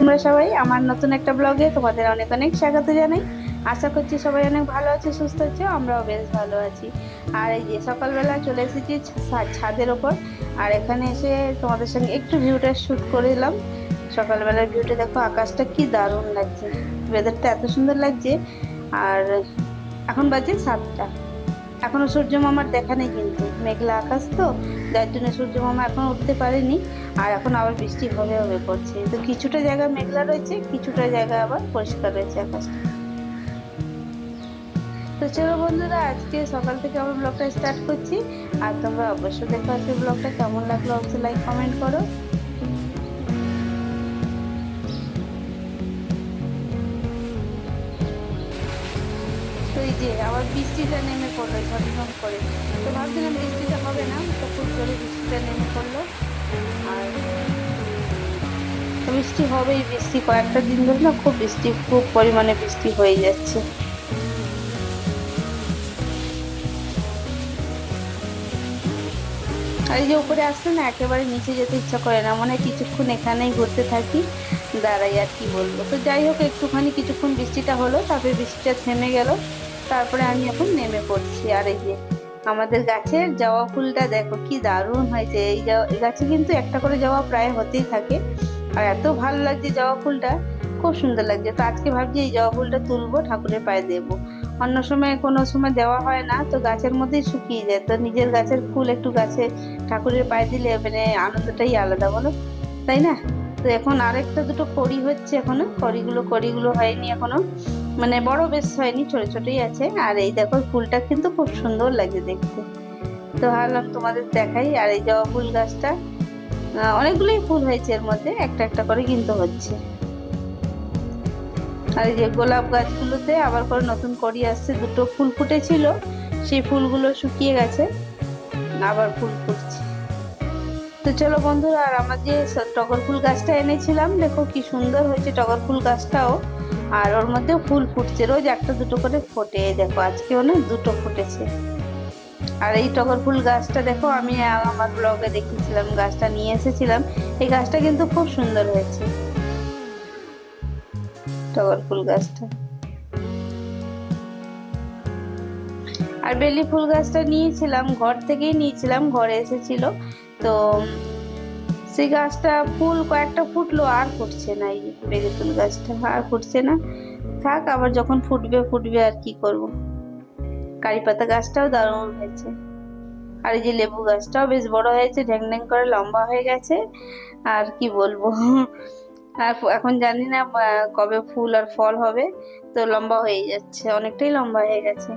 তোমরা সবাই? আমার নতুন একটা ব্লগে তোমাদের অনেক অনেক স্বাগত জানাই। আশা করছি সবাই অনেক ভালো আছে, সুস্থ আছে, আমরাও বেশ ভালো আছি। আর এই যে সকালবেলা চলে এসেছি ছাদের ওপর। আর এখানে এসে তোমাদের সঙ্গে একটু ভিউটা শ্যুট করে দিলাম সকালবেলার ভিউটা দেখো, আকাশটা কি দারুণ লাগছে। ওয়েদারটা এত সুন্দর লাগছে। আর এখন বাজে সাতটা। এখনও সূর্য মামার দেখা নেই কিন্তু। মেঘলা আকাশ তো, যার জন্য সূর্য মামা এখনও উঠতে পারেনি। আর এখন আবার বৃষ্টি হবে হবে করছে তো কিছুটা জায়গা মেঘলা রয়েছে, কিছুটা জায়গা আবার পরিষ্কার রয়েছে আকাশটা। তো চলো বন্ধুরা, আজকে সকাল থেকে আমার ব্লগটা স্টার্ট করছি। আর তোমরা অবশ্যই দেখো আজকে ব্লগটা কেমন লাগল, অবশ্যই লাইক কমেন্ট করো। যে আবার বৃষ্টিটা নেমে পড়ল ঝটঝট করে। তো ভাবছিলাম বৃষ্টিটা হবে না, তো খুব জোরে বৃষ্টিটা নেমে পড়ল। আর বৃষ্টি হবেই, বৃষ্টি কয়েকটা দিন ধরে না খুব বৃষ্টি, খুব পরিমাণে বৃষ্টি হয়ে যাচ্ছে। আর এই যে উপরে আসলে না একেবারে নিচে যেতে ইচ্ছা করে না মানে কিছুক্ষণ এখানেই ঘুরতে থাকি, দাঁড়াই আর কি বলব। তো যাই হোক, একটুখানি কিছুক্ষণ বৃষ্টিটা হলো, তারপরে বৃষ্টিটা থেমে গেল। তারপরে আমি এখন নেমে পড়ছি আর এই যে আমাদের গাছের জবা ফুলটা দেখো কি দারুণ হয়েছে। এই গাছে কিন্তু একটা করে জবা প্রায় হতেই থাকে। আর এত ভালো লাগছে জবা ফুলটা, খুব সুন্দর লাগছে। তো আজকে ভাবছি এই জবা ফুলটা তুলবো, ঠাকুরের পায়ে দেবো। অন্য সময় কোনো সময় দেওয়া হয় না, তো গাছের মধ্যেই শুকিয়ে যায়। তো নিজের গাছের ফুল একটু গাছে ঠাকুরের পায়ে দিলে মানে আনন্দটাই আলাদা, বলো? তাই না? তো এখন আরেকটা দুটো কড়ি হচ্ছে এখনও। কড়িগুলো কড়িগুলো হয়নি এখনও। মানে বড় বেশ হয়নি, ছোট ছোটই আছে। আর এই দেখো, ফুলটা কিন্তু খুব সুন্দর লাগে দেখতে। তো ভাবলাম তোমাদের দেখাই, আর এই জবা ফুল গাছটা অনেকগুলোই ফুল হয়েছে এর মধ্যে, একটা একটা করে কিন্তু হচ্ছে। আর এই যে গোলাপ গাছগুলোতে আবার করে নতুন কড়ি আসছে, দুটো ফুল ফুটেছিল, সেই ফুলগুলো শুকিয়ে গেছে, আবার ফুল ফুটছে। তো চলো বন্ধুরা, আর আমার যে টগর ফুল গাছটা এনেছিলাম, দেখো কি সুন্দর হয়েছে টগর ফুল গাছটাও। আর ওর মধ্যে ফুল ফুটছে। রোজ একটা দুটো করে ফোটে, দেখো আজকেও না দুটো ফুটেছে। আর এই টগর ফুল গাছটা দেখো, আমি আমার ব্লগে দেখিয়েছিলাম, গাছটা নিয়ে এসেছিলাম। এই গাছটা কিন্তু খুব সুন্দর হয়েছে। টগর ফুল গাছটা। আর বেলি ফুল গাছটা নিয়েছিলাম, ঘর থেকেই নিয়েছিলাম, ঘরে এসেছিল। তো সেই গাছটা ফুল কয়েকটা ফুটলো আর ফুটছে না, এই বেলি ফুল গাছটা আর ফুটছে না। থাক, আবার যখন ফুটবে ফুটবে আর কি করব। কারি পাতা গাছটাও দারুণ হয়েছে। আর এই যে লেবু গাছটাও বেশ বড় হয়েছে, ঢ্যাং ঢ্যাং করে লম্বা হয়ে গেছে। আর কি বলব? আর এখন জানি না কবে ফুল আর ফল হবে। তো লম্বা হয়ে যাচ্ছে, অনেকটাই লম্বা হয়ে গেছে।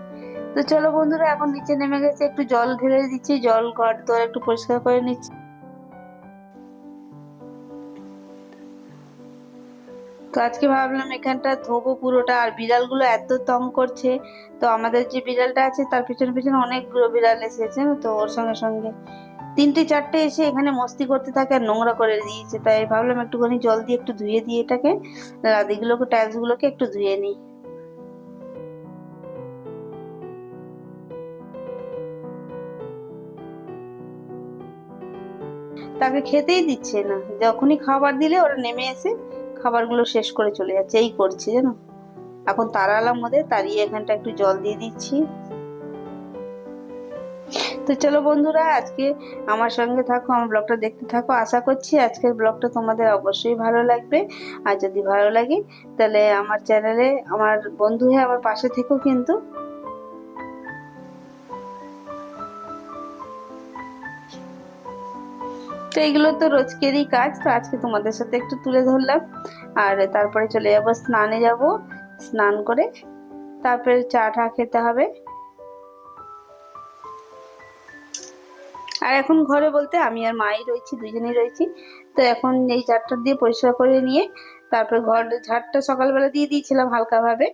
তো চলো বন্ধুরা, এখন নিচে নেমে গেছে, একটু জল ঢেলে দিচ্ছি, জল ঘর তোর একটু পরিষ্কার করে নিচ্ছি। তো আজকে ভাবলাম এখানটা ধোবো পুরোটা, আর বিড়ালগুলো এত তং করছে। তো আমাদের যে বিড়ালটা আছে, তার পিছনে পিছনে অনেকগুলো বিড়াল এসেছে, তো ওর সঙ্গে সঙ্গে। তিনটে চারটে এসে এখানে মস্তি করতে থাকে আর নোংরা করে দিয়েছে। তাই ভাবলাম একটুখানি জল দিয়ে একটু ধুয়ে দিয়ে এটাকে। রাদিগুলোকে টাইলস গুলোকে একটু ধুয়ে নিই। তাকে খেতেই দিচ্ছে না। যখনই খাবার দিলে ওরা নেমে এসে খাবারগুলো শেষ করে চলে যাচ্ছে, এই করছে জানো? এখন তাড়ালাম ওদের তাড়িয়ে এখানটা একটু জল দিয়ে দিচ্ছি। তো চলো বন্ধুরা, আজকে আমার সঙ্গে থাকো, আমার ব্লগটা দেখতে থাকো। আশা করছি আজকের ব্লগটা তোমাদের অবশ্যই ভালো লাগবে। আর যদি ভালো লাগে, তাহলে আমার চ্যানেলে, আমার বন্ধু হয়ে, আমার পাশে থেকো কিন্তু। তো এগুলো তো রোজকেরই কাজ, তো আজকে তোমাদের সাথে একটু তুলে ধরলাম। আর তারপরে চলে যাব, স্নানে যাব, স্নান করে তারপরে চা টা খেতে হবে। আর এখন ঘরে বলতে আমি আর মাই রয়েছি দুজনেই রয়েছি। তো এখন এই ঝাড়টা দিয়ে পরিষ্কার করে নিয়ে তারপরে ঘর, ঝাড়টা সকালবেলা দিয়ে দিয়েছিলাম হালকাভাবে।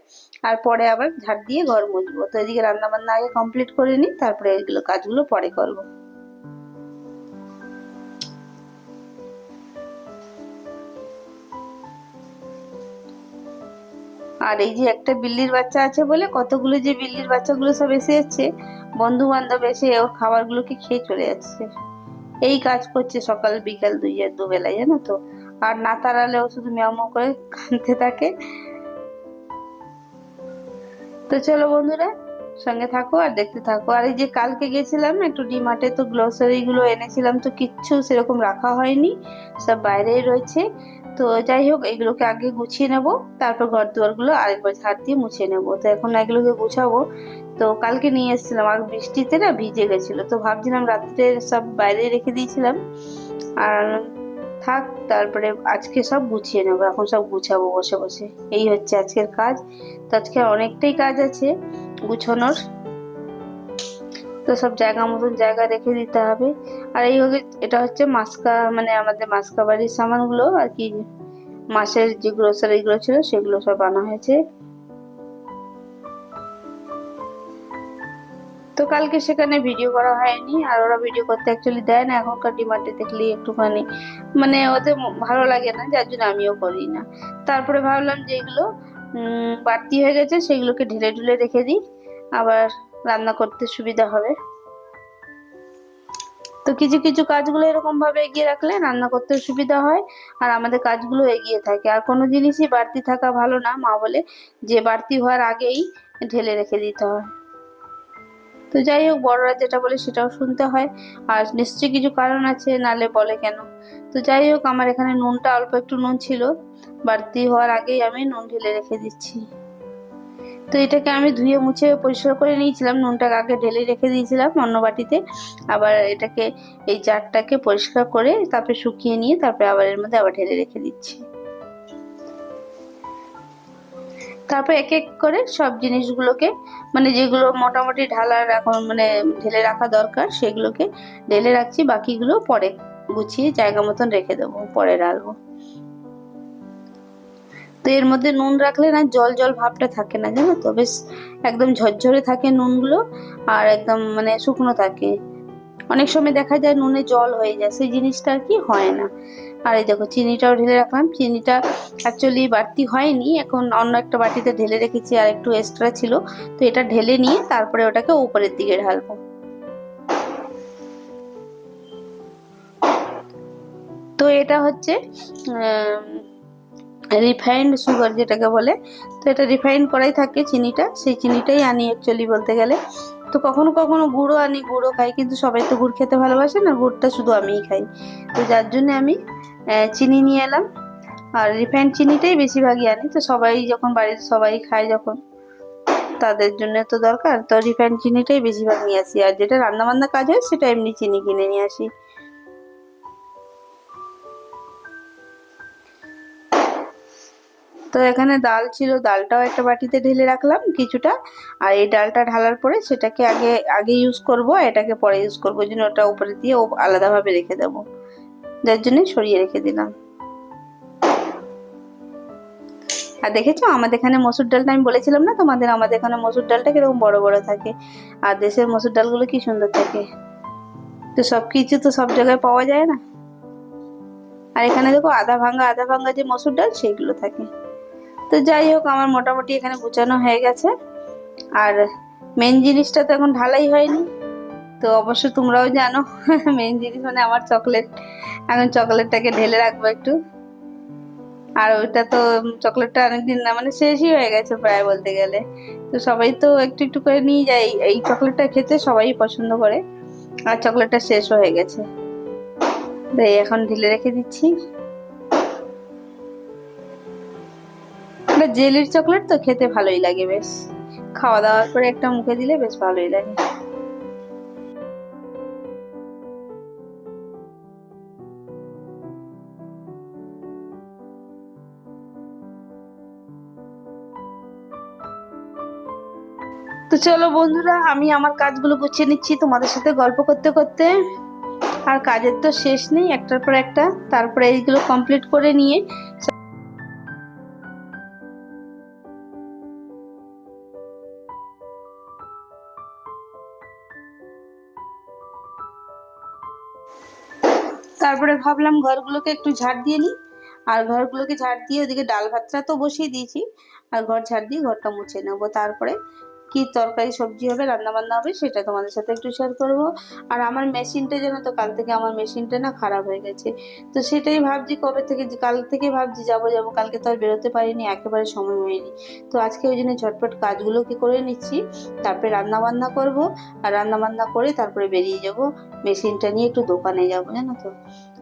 আর পরে আবার ঝাড় দিয়ে ঘর মুছবো। তো এদিকে রান্না বান্না আগে কমপ্লিট করে নিই, তারপরে এগুলো কাজগুলো পরে করব। আর এই যে একটা বিল্লির বাচ্চা আছে বলে কতগুলো যে বিল্লির বাচ্চাগুলো সব এসে যাচ্ছে বন্ধু বান্ধব এসে ওর খাবারগুলোকে খেয়ে চলে যাচ্ছে। এই কাজ করছে সকাল, বিকাল দুই দুবেলায় জানো তো। আর না তাড়ালেও শুধু ম্যাও করে কাঁদতে থাকে। তো চলো বন্ধুরা, সঙ্গে থাকো আর দেখতে থাকো। আর এই যে কালকে গেছিলাম একটু ডিমার্টে, তো গ্লোসারি গুলো এনেছিলাম, তো কিচ্ছু সেরকম রাখা হয়নি। সব বাইরেই রয়েছে। তো যাই হোক, এগুলোকে আগে গুছিয়ে নেব। তারপর ঘর দুয়ারগুলো আরেকবার ঝাড় দিয়ে মুছে নেব। তো এখন এগুলোকে গুছাবো। তো কালকে নিয়ে এসেছিলাম, আর বৃষ্টিতে না ভিজে গেছিল। তো ভাবছিলাম রাত্রে সব বাইরে রেখে দিয়েছিলাম। আর থাক, তারপরে আজকে সব গুছিয়ে নেব। এখন সব গুছাবো বসে বসে। এই হচ্ছে আজকের কাজ। তো আজকে অনেকটাই কাজ আছে গুছানোর। তো সব জায়গা মতন জায়গা রেখে দিতে হবে। আর এই এটা হচ্ছে মাস্কা মানে আমাদের মাস্কা বাড়ির সামানগুলো, আর কি মাসের যে গ্রোসারিগুলো ছিল, সেগুলো সব আনা হয়েছে। তো কালকে সেখানে ভিডিও করা হয়নি, আর ওরা ভিডিও করতে অ্যাকচুয়ালি দেয় না, এখনকার ডিমান্ডে দেখলে একটুখানি মানে ওদের ভালো লাগে না, যার জন্য আমিও করি না। তারপরে ভাবলাম যে এগুলো বাড়তি হয়ে গেছে, সেগুলোকে ঢেলে ঢুলে রেখে দিই। আবার রান্না করতে সুবিধা হবে। তো কিছু কিছু কাজগুলো এরকম ভাবে এগিয়ে রাখলে রান্না করতে সুবিধা হয় আর আমাদের কাজগুলো এগিয়ে থাকে। আর কোনো জিনিসই বাড়তি থাকা ভালো না, মা বলে যে বাড়তি হওয়ার আগেই ঢেলে রেখে দিতে হয়। তো যাই হোক, বড়রা যেটা বলে সেটাও শুনতে হয়। আর নিশ্চয়ই কিছু কারণ আছে, নালে বলে কেন? তো যাই হোক, আমার এখানে নুনটা অল্প একটু নুন ছিল। বাড়তি হওয়ার আগেই আমি নুন ঢেলে রেখে দিচ্ছি। তো এটাকে আমি ধুয়ে মুছে পরিষ্কার করে নিয়েছিলাম, নুনটাকে আগে ঢেলে রেখে দিয়েছিলাম অন্য বাটিতে। আবার এটাকে এই জারটাকে পরিষ্কার করে তারপরে শুকিয়ে নিয়ে তারপরে আবার এর মধ্যে আবার ঢেলে রেখে দিচ্ছি। তারপর এক এক করে সব জিনিসগুলোকে মানে যেগুলো মোটামুটি ঢালার এখন মানে ঢেলে রাখা দরকার, সেগুলোকে ঢেলে রাখছি। বাকিগুলো পরে গুছিয়ে জায়গা মতন রেখে দেবো, পরে ডালবো তো এর মধ্যে নুন রাখলে না জল জল ভাবটা থাকে না, জানো তো? বেশ একদম ঝরঝরে থাকে নুনগুলো আর একদম মানে শুকনো থাকে। অনেক সময় দেখা যায় নুনে জল হয়ে যায়, সেই জিনিসটা আর কি হয় না। আর এই দেখো, চিনিটাও ঢেলে রাখলাম। চিনিটা অ্যাকচুয়ালি বাড়তি হয়নি, এখন অন্য একটা বাটিতে ঢেলে রেখেছি আর একটু এক্সট্রা ছিল। তো এটা ঢেলে নিয়ে তারপরে ওটাকে উপরের দিকে ঢালবো। তো এটা হচ্ছে রিফাইন্ড সুগার যেটাকে বলে, তো এটা রিফাইন্ড করাই থাকে চিনিটা, সেই চিনিটাই আনি অ্যাকচুয়ালি বলতে গেলে। তো কখনো কখনো গুঁড়ো আনি, গুঁড়ো খাই, কিন্তু সবাই তো গুড় খেতে ভালোবাসে না, গুড়টা শুধু আমিই খাই। তো যার জন্য আমি চিনি নিয়ে এলাম। আর রিফাইন্ড চিনিটাই বেশিরভাগই আনি। তো সবাই যখন বাড়ির সবাই খায় যখন, তাদের জন্য তো দরকার। তো রিফাইন্ড চিনিটাই বেশিরভাগ নিয়ে আসি। আর যেটা রান্নাবান্না কাজ হয়, সেটা এমনি চিনি কিনে নিয়ে আসি। তো এখানে ডাল ছিল, ডালটাও একটা বাটিতে ঢেলে রাখলাম কিছুটা। আর এই ডালটা ঢালার পরে সেটাকে আগে আগে ইউজ করব, এটাকে পরে ইউজ করব জন্য ওটা উপরে দিয়ে আলাদাভাবে রেখে দেবো। যার জন্য সরিয়ে রেখে দিলাম। আর দেখেছ, আমাদের এখানে মসুর ডালটা আমি বলেছিলাম না তোমাদের, আমাদের এখানে মসুর ডালটা কীরকম বড় বড় থাকে? আর দেশের মসুর ডালগুলো কি সুন্দর থাকে? তো সব কিছু তো সব জায়গায় পাওয়া যায় না। আর এখানে দেখো আধা ভাঙ্গা আধা ভাঙ্গা যে মসুর ডাল সেইগুলো থাকে। তো যাই হোক, আমার মোটামুটি এখানে গুছানো হয়ে গেছে। আর মেন জিনিসটা তো এখন ঢালাই হয়নি। তো অবশ্য তোমরাও জানো মেন জিনিস মানে আমার চকলেট এখন চকলেটটাকে ঢেলে রাখব একটু। আর ওইটা তো চকলেটটা অনেকদিন না মানে শেষই হয়ে গেছে প্রায় বলতে গেলে। তো সবাই তো একটু একটু করে নিয়ে যায়। এই চকলেটটা খেতে সবাই পছন্দ করে। আর চকলেটটা শেষ হয়ে গেছে। তাই এখন ঢেলে রেখে দিচ্ছি। জেলির চকলেট তো খেতে ভালোই লাগে বেশ। খাওয়া দাওয়ার পরে একটা মুখে দিলে বেশ ভালোই লাগে। তো চলো বন্ধুরা, আমি আমার কাজগুলো গুছিয়ে নিচ্ছি। তোমাদের সাথে গল্প করতে করতে। আর কাজের তো শেষ নেই, একটার পর একটা। তারপরে এইগুলো কমপ্লিট করে নিয়ে ভাবলাম ঘরগুলোকে একটু ঝাড় দিয়ে নিই। আর ঘরগুলোকে ঝাড় দিয়ে ওদিকে ডাল ভাতটা তো বসিয়ে দিয়েছি। আর ঘর ঝাড় দিয়ে ঘরটা মুছে নেব। তারপরে কি তরকারি, সবজি হবে রান্না বান্না হবে সেটা তোমাদের সাথে একটু শেয়ার করব। আর আমার মেশিনটা যেন তো, কাল থেকে আমার মেশিনটা না খারাপ হয়ে গেছে। তো সেটাই ভাবছি কবে থেকে কাল থেকে ভাবছি যাব যাব। কালকে তো আর বেরোতে পারিনি, একেবারে সময় হয়নি। তো আজকে ওই জন্য ঝটপট কাজগুলোকে করে নিচ্ছি, তারপরে রান্না বান্না করব। আর রান্না বান্না করে তারপরে বেরিয়ে যাব। মেশিনটা নিয়ে একটু দোকানে যাব, জানো তো।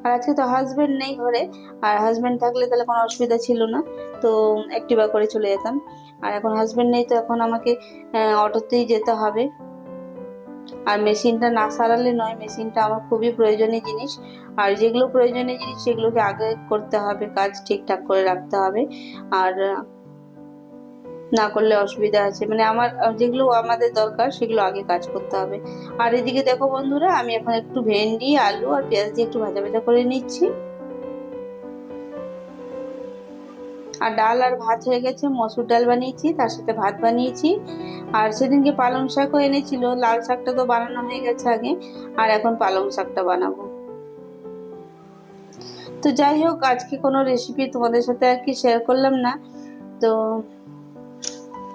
আর আজকে তো হাজব্যান্ড নেই ঘরে, আর হাজব্যান্ড থাকলে তাহলে কোনো অসুবিধা ছিল না। তো অ্যাক্টিভা করে চলে যেতাম। আর এখন হাজব্যান্ড নেই তো এখন আমাকে অটোতেই যেতে হবে। আর মেশিনটা না সারালে নয়, মেশিনটা আমার খুবই প্রয়োজনীয় জিনিস। আর যেগুলো প্রয়োজনীয় জিনিস সেগুলোকে আগে করতে হবে, কাজ ঠিকঠাক করে রাখতে হবে। আর না করলে অসুবিধা আছে। মানে আমার যেগুলো আমাদের দরকার সেগুলো আগে কাজ করতে হবে। আর এদিকে দেখো বন্ধুরা, আমি এখন একটু ভেন্ডি, আলু আর পেঁয়াজ দিয়ে একটু ভাজা ভাজা করে নিচ্ছি। আর ডাল আর ভাত হয়ে গেছে, মসুর ডাল বানিয়েছি, তার সাথে ভাত বানিয়েছি। আর সেদিনকে পালং শাকও এনেছিল, লাল শাকটা তো বানানো হয়ে গেছে আগে, আর এখন পালং শাকটা বানাবো। তো যাই হোক, আজকে কোনো রেসিপি তোমাদের সাথে আর কি শেয়ার করলাম না। তো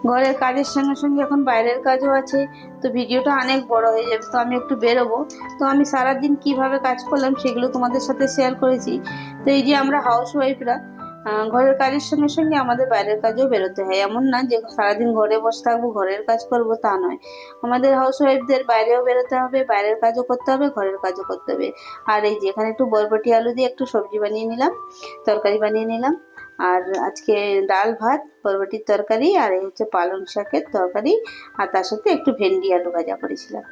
ঘরের কাজের সঙ্গে সঙ্গে এখন বাইরের কাজও আছে, তো ভিডিওটা অনেক বড় হয়ে যাবে, তো আমি একটু বেরোবো। তো আমি সারাদিন কীভাবে কাজ করলাম সেগুলো তোমাদের সাথে শেয়ার করেছি। তো এই যে আমরা হাউস ওয়াইফরা ঘরের কাজের সঙ্গে সঙ্গে আমাদের বাইরের কাজেও বেরোতে হয়। এমন না যে সারাদিন ঘরে বসে থাকব, ঘরের কাজ করব, তা নয়। আমাদের হাউস ওয়াইফদের বাইরেও বেরোতে হবে, বাইরের কাজও করতে হবে, ঘরের কাজও করতে হবে। আর এই যে এখানে একটু বরবটি আলু দিয়ে একটু সবজি বানিয়ে নিলাম, তরকারি বানিয়ে নিলাম। আর আজকে ডাল ভাত বরবটির তরকারি আর এই হচ্ছে পালং শাকের তরকারি। আর তার সাথে একটু ভেন্ডি আলু ভাজা করেছিলাম।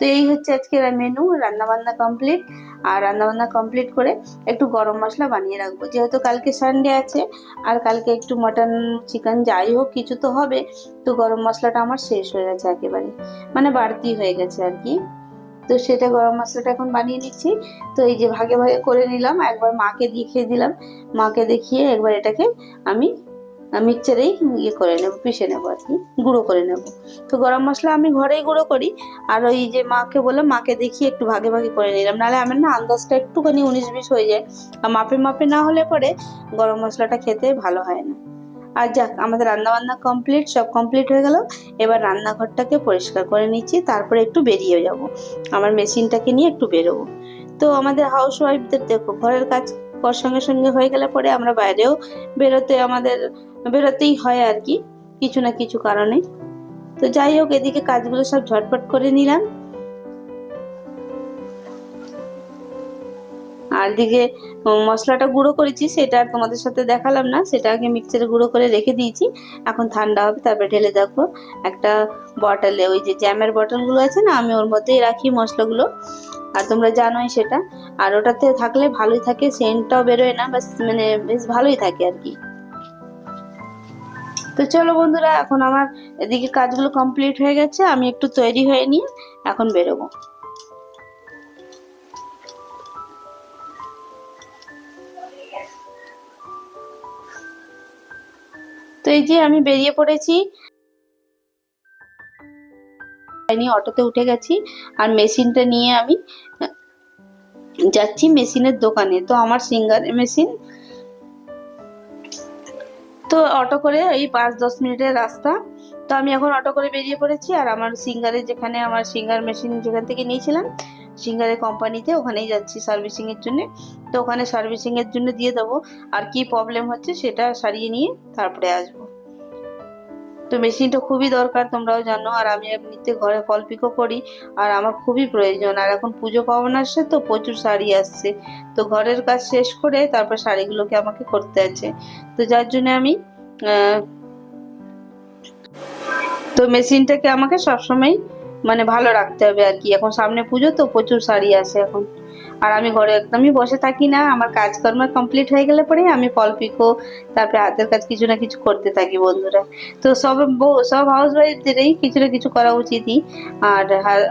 তো এই হচ্ছে আজকের মেনু রান্নাবান্না কমপ্লিট আর রান্নাবান্না কমপ্লিট করে একটু গরম মশলা বানিয়ে রাখব। যেহেতু কালকে সানডে আছে, আর কালকে একটু মাটন চিকেন যাই হোক, কিছু তো হবে। তো গরম মশলাটা আমার শেষ হয়ে গেছে একেবারে। মানে বাড়তি হয়ে গেছে আর কি। তো সেটা গরম মশলাটা এখন বানিয়ে নিচ্ছি। তো এই যে ভাগে ভাগে করে নিলাম, একবার মাকে দেখিয়ে দিলাম। মাকে দেখিয়ে একবার এটাকে আমি মিক্সচারেই ইয়ে করে নেব, পিষে নেব আর কি, গুঁড়ো করে নেব। তো গরম মশলা আমি ঘরেই গুঁড়ো করি। আর ওই যে মাকে বললাম, মাকে দেখিয়ে একটু ভাগে ভাগে করে নিলাম। নাহলে আমার না আন্দাজটা একটুখানি উনিশ বিশ হয়ে যায়। আর মাপে মাপে না হলে পরে গরম মশলাটা খেতে ভালো হয় না। আর যাক, আমাদের রান্না বান্না কমপ্লিট সব কমপ্লিট হয়ে গেল। এবার রান্নাঘরটাকে পরিষ্কার করে নিচ্ছি, তারপরে একটু বেরিয়ে যাব। আমার মেশিনটাকে নিয়ে একটু বেরোবো। তো আমাদের হাউস ওয়াইফদের দেখো, ঘরের কাজ কর সঙ্গে সঙ্গে হয়ে গেলে পরে আমরা বাইরেও বেরোতে আমাদের, বেরোতেই হয় আর কি, কিছু না কিছু কারণে। তো যাই হোক, এদিকে কাজগুলো সব ঝটপট করে নিলাম। আর দিকে মশলাটা গুঁড়ো করেছি, সেটা তোমাদের সাথে দেখালাম না, সেটা আগে মিক্সারে গুঁড়ো করে রেখে দিয়েছি। এখন ঠান্ডা হবে, তারপরে ঢেলে দেখো, একটা বটলে ওই যে জ্যামের বটলগুলো আছে না, আমি ওর মধ্যেই রাখি মশলাগুলো। আর তোমরা জানোই সেটা। আর ওটাতে থাকলে ভালোই থাকে, সেন্টটাও বেরোয় না বাস মানে বেশ ভালোই থাকে আর কি। তো চলো বন্ধুরা, এখন আমার এদিকে কাজগুলো কমপ্লিট হয়ে গেছে, আমি একটু তৈরি হয়ে নিয়ে এখন বেরোবো। তো এই যে আমি বেরিয়ে পড়েছি। অটোতে উঠে গেছি আর মেশিনটা নিয়ে আমি যাচ্ছি মেশিনের দোকানে। তো আমার সিঙ্গার মেশিন। তো অটো করে এই পাঁচ দশ মিনিটের রাস্তা। তো আমি এখন অটো করে বেরিয়ে পড়েছি আর আমার সিঙ্গারে যেখানে আমার সিঙ্গার মেশিন যেখান থেকে নিয়েছিলাম সিঙ্গারের কোম্পানিতে ওখানেই যাচ্ছি সার্ভিসিংয়ের জন্য। তো ওখানে সার্ভিসিংয়ের জন্য দিয়ে দেবো। আর কি প্রবলেম হচ্ছে সেটা সারিয়ে নিয়ে তারপরে আসব। তো মেশিনটা খুবই দরকার, তোমরাও জানো। আর আমি এমনিতে ঘরে ফল পিকো করি। আর আমার খুবই প্রয়োজন। আর এখন পুজো পাবন আসছে তো প্রচুর শাড়ি আসছে। তো ঘরের কাজ শেষ করে তারপর শাড়িগুলোকে আমাকে করতে আছে। তো যার জন্য আমি তো মেশিনটাকে আমাকে সবসময় মানে ভালো রাখতে হবে আর কি। এখন সামনে পুজো তো, প্রচুর শাড়ি আছে এখন। আর আমি ঘরে একদমই বসে থাকি না। আমার কাজকর্ম কমপ্লিট হয়ে গেলে পরে আমি ফল পিকো, তারপরে হাতের কাজ কিছু না কিছু করতে থাকি বন্ধুরা। তো সব সব হাউস ওয়াইফদেরই কিছু না কিছু করা উচিতই। আর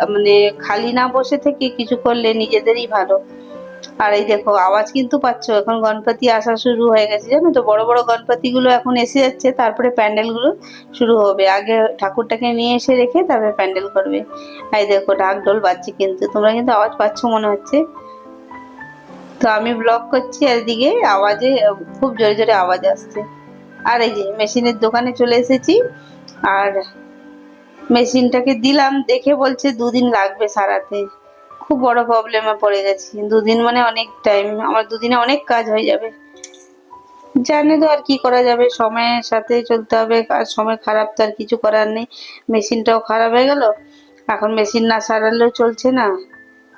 মানে খালি না বসে থেকে কিছু করলে নিজেদেরই ভালো। আর এই দেখো, আওয়াজ কিন্তু পাচ্ছ। এখন গণপতি আসা শুরু হয়ে গেছে, জানো তো? বড় বড় গণপতি গুলো এখন এসে যাচ্ছে, তারপরে প্যান্ডেলগুলো শুরু হবে। আগে ঠাকুরটাকে নিয়ে এসে রেখে তারপরে প্যান্ডেল করবে। এই দেখো, ঢাক ঢোল বাজছে কিন্তু। তোমরা কিন্তু আওয়াজ পাচ্ছ মনে হচ্ছে। তো আমি ব্লগ করছি আর এদিকে আওয়াজে, খুব জোরে জোরে আওয়াজ আসছে। আর এই যে মেশিনের দোকানে চলে এসেছি। আর মেশিনটাকে দিলাম, দেখে বলছে দুদিন লাগবে সারাতে। খুব বড় প্রবলেমে পড়ে গেছি। দুদিন মানে অনেক টাইম আমার দুদিনে অনেক কাজ হয়ে যাবে। জানে তো আর কি করা যাবে, সময়ের সাথে চলতে হবে। আর সময় খারাপ তো আর কিছু করার নেই। মেশিনটাও খারাপ হয়ে গেল। এখন মেশিন না সারালেও চলছে না।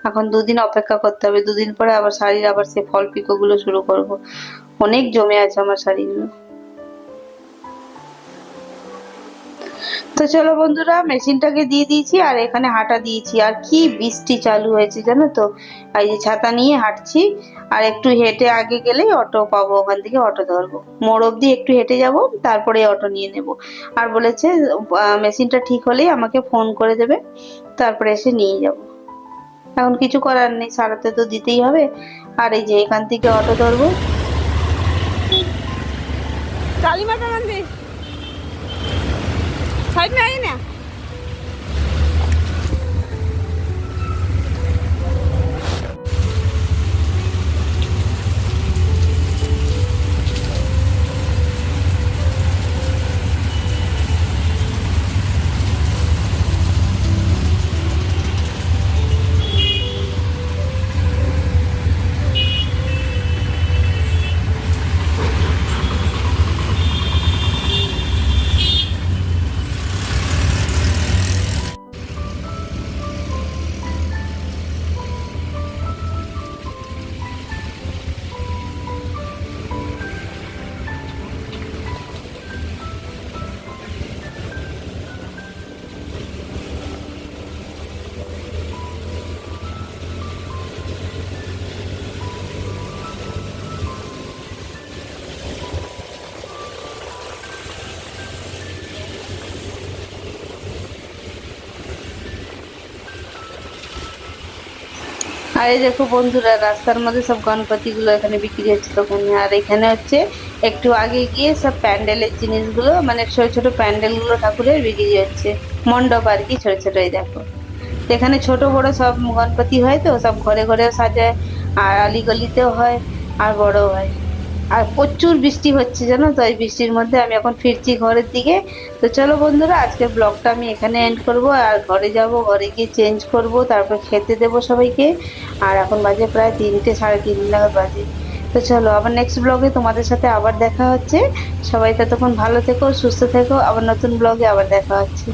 এখন দুদিন অপেক্ষা করতে হবে। দুদিন পরে আবার শাড়ির, আবার সে ফল পিকো গুলো শুরু করব। অনেক জমে আছে আমার শাড়িগুলো। তো চলো বন্ধুরা, মেশিনটাকে দিয়ে দিয়েছি আর এখানে হাঁটা দিয়েছি। আর কি বৃষ্টি চালু হয়েছে জানো তো? এই যে ছাতা নিয়ে হাঁটছি। আর একটু হেঁটে আগে গেলেই অটো পাবো, ওখান থেকে অটো ধরবো। মোড় অব্দি একটু হেঁটে যাব, তারপরে অটো নিয়ে নেব। আর বলেছে মেশিনটা ঠিক হলেই আমাকে ফোন করে দেবে, তারপরে এসে নিয়ে যাব। এখন কিছু করার নেই, সারাতে তো দিতেই হবে। আর এই যে এখান থেকে অটো ধরবো। काली thấy ngay nè. আর এই দেখো বন্ধুরা, রাস্তার মধ্যে সব গণপতিগুলো এখানে বিক্রি হচ্ছে তখন। আর এখানে হচ্ছে একটু আগে গিয়ে সব প্যান্ডেলের জিনিসগুলো মানে ছোটো ছোটো প্যান্ডেলগুলো ঠাকুরের বিক্রি হচ্ছে। মণ্ডপ আর কি ছোটো ছোট, এই দেখো। এখানে ছোট বড় সব গণপতি হয় তো, সব ঘরে ঘরেও সাজায়, আর আলিগলিতেও হয়, আর বড় হয়। আর প্রচুর বৃষ্টি হচ্ছে জানো, তো এই বৃষ্টির মধ্যে আমি এখন ফিরছি ঘরের দিকে। তো চলো বন্ধুরা, আজকের ব্লগটা আমি এখানে এন্ড করব। আর ঘরে যাব, ঘরে গিয়ে চেঞ্জ করব, তারপর খেতে দেব সবাইকে। আর এখন বাজে প্রায় তিনটে সাড়ে তিন নাগাদ বাজে। তো চলো, আবার নেক্সট ব্লগে তোমাদের সাথে আবার দেখা হচ্ছে। সবাই ততক্ষণ ভালো থেকো, সুস্থ থেকো। আবার নতুন ব্লগে আবার দেখা হচ্ছে।